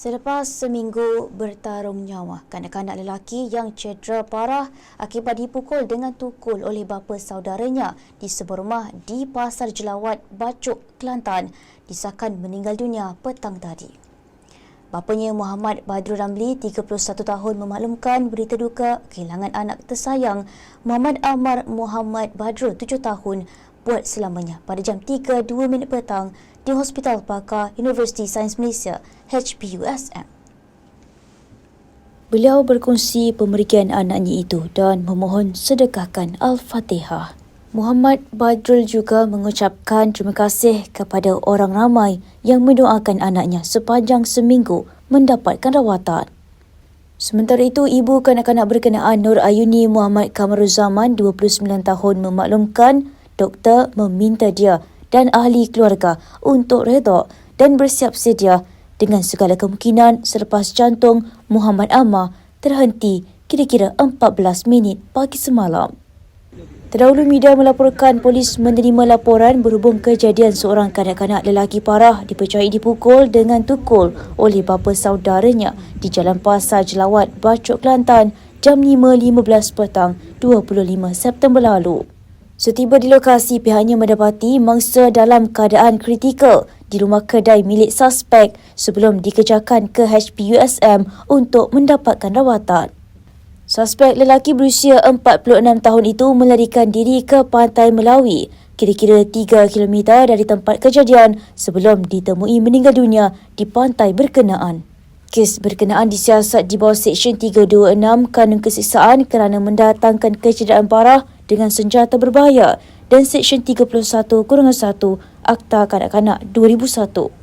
Selepas seminggu bertarung nyawa, kanak-kanak lelaki yang cedera parah akibat dipukul dengan tukul oleh bapa saudaranya di sebuah rumah di Pasar Jelawat, Bacok, Kelantan disahkan meninggal dunia petang tadi. Bapanya Muhammad Badrul Ramli, 31 tahun memaklumkan berita duka kehilangan anak tersayang Muhammad Amar Muhammad Badrul, 7 tahun buat selamanya pada jam 3.2 minit petang di Hospital Pakar Universiti Sains Malaysia HPUSM. Beliau berkongsi pemerigian anaknya itu dan memohon sedekahkan Al-Fatihah. Muhammad Badrul juga mengucapkan terima kasih kepada orang ramai yang mendoakan anaknya sepanjang seminggu mendapatkan rawatan. Sementara itu, ibu kanak-kanak berkenaan Nur Ayuni Muhammad Kamaruzaman, 29 tahun memaklumkan doktor meminta dia dan ahli keluarga untuk redha dan bersiap sedia dengan segala kemungkinan selepas jantung Muhammad Ammar terhenti kira-kira 14 minit pagi semalam. Terdahulu media melaporkan polis menerima laporan berhubung kejadian seorang kanak-kanak lelaki parah dipercayai dipukul dengan tukul oleh bapa saudaranya di Jalan Pasar Jelawat, Bacok, Kelantan jam 5.15 petang 25 September lalu. Setiba di lokasi, pihaknya mendapati mangsa dalam keadaan kritikal di rumah kedai milik suspek sebelum dikejarkan ke HPUSM untuk mendapatkan rawatan. Suspek lelaki berusia 46 tahun itu melarikan diri ke Pantai Melawi, kira-kira 3 km dari tempat kejadian sebelum ditemui meninggal dunia di pantai berkenaan. Kes berkenaan disiasat di bawah Seksyen 326 Kanun Kesiksaan kerana mendatangkan kecederaan parah dengan senjata berbahaya dan Seksyen 31 1 Akta Kanak-Kanak 2001.